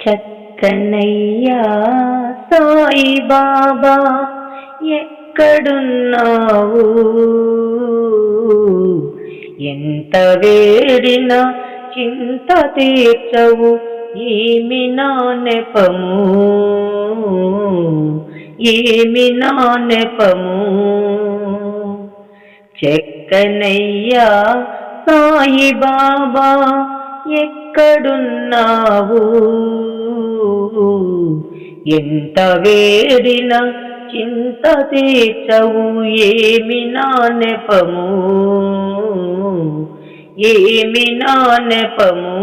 చక్కనయ్యా సాయి బాబా ఎక్కడున్నావు? ఎంత వేడిన చింత తీర్చవు ఏమి నా నెపము ఏమి నా నెపము చెక్కనయ్యా సాయి బాబా ఎక్కడున్నావు? ఎంత వేడిన చింత తీర్చవు ఏమి నా నెపము? ఏమి నా నెపము?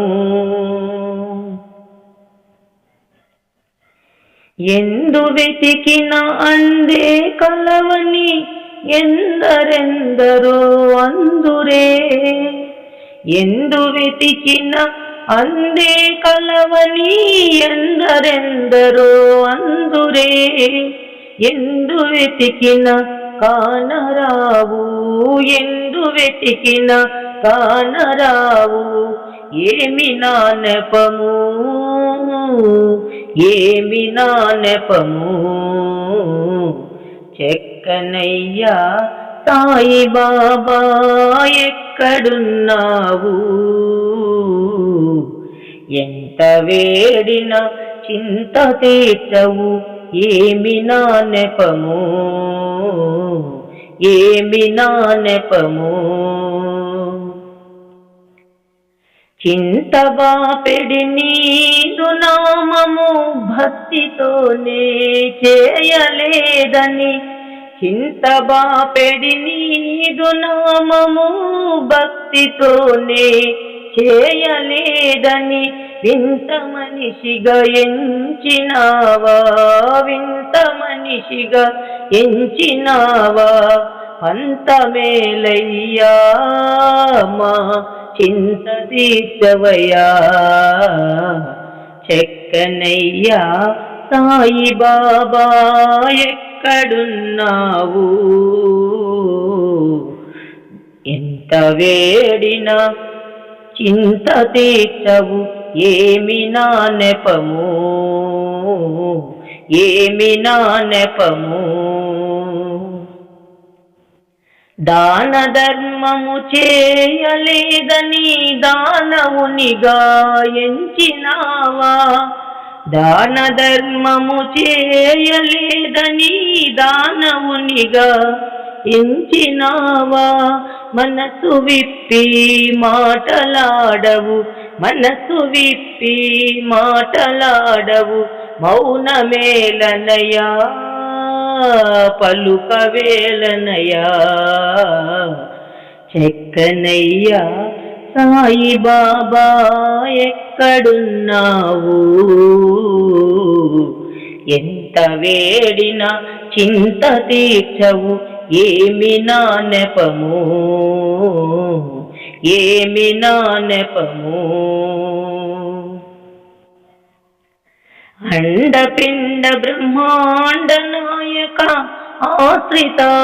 ఎందు వెతికిన అందే కలవని ఎందరెందరో అందురే. ఎందు వెతికిన అందే కలవని ఎందరెందరో అందురే. ఎందు వెతికిన కానరావు ఎందు వెతికిన కానరావు ఏమి నా నెపము? ఏమి నా నెపము? చెక్కనయ్యా సాయి బాబా ఎక్కడున్నావు? ఎంత వేడిన చింత తీర్చవు? ఏమి నా నెపము? ఏమి నా నెపము? చింతబాపెడి నీదు నామము భక్తితోనే చేయలేదని చింతబాపెడి నీదు నామము భక్తితోనే చేయలేదని వింత మనిషిగా ఎంచినావా వింత మనిషిగా ఎంచినావా పంతమేలయ్యా మా చింత తీర్చవయ్యా. చెక్కనయ్యా సాయి బాబా ఎక్కడున్నావు? ఎంత వేడిన చింత తీర్చవు ఏమి నా నెపము? ఏమి నా నెపము? దాన ధర్మము చేయలేదని దానవునిగా ఎంచినావా దాన ధర్మము చేయలేదని దానవునిగా ఎంచినావా? మనసు విప్పి మాటలాడవు మనసు విప్పి మాటలాడవు మౌనమేలనయా పలుకవేలనయా చెక్కనయ్యా సాయి బాబా ఎక్కడున్నావు? ఎంత వేడిన చింత తీర్చవు ఏమి నా నెపము? ఏమి నా నెపము? అండపిండ బ్రహ్మాండ నాయక ఆశ్రితానందదాయక.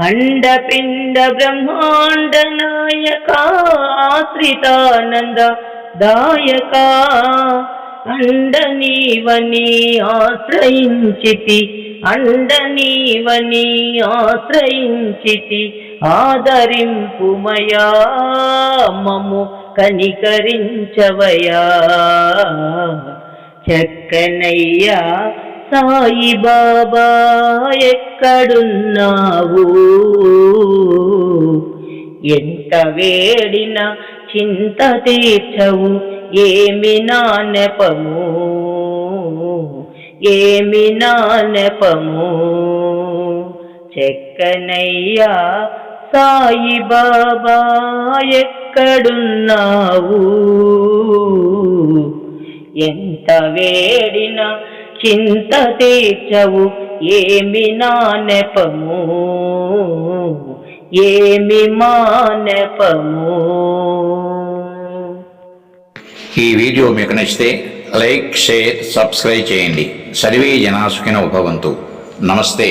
అండపిండ బ్రహ్మాండ నాయక ఆశ్రితానంద దాయక అండనీవని ఆశ్రయించితి అండనీవని ఆశ్రయించితి ఆదరింపుమయా మము కనికరించవయా చక్కనయ్యా సాయి బాబా ఎక్కడున్నావు? ఎంత వేడిన చింత తీర్చవు ఏమి నా నెపము? ఏమి నా నెపము? చెక్కనయ్యా సాయి బాబా ఎక్కడున్నావు? ఎంత వేడిన చింత తీర్చవు ఏమి నా నెపము ఏమి మా నెపము ఈ వీడియో మీకు నచ్చితే లైక్ షేర్ సబ్స్క్రైబ్ చేయండి. సర్వే జనాసుకిన ఉపవంతు నమస్తే.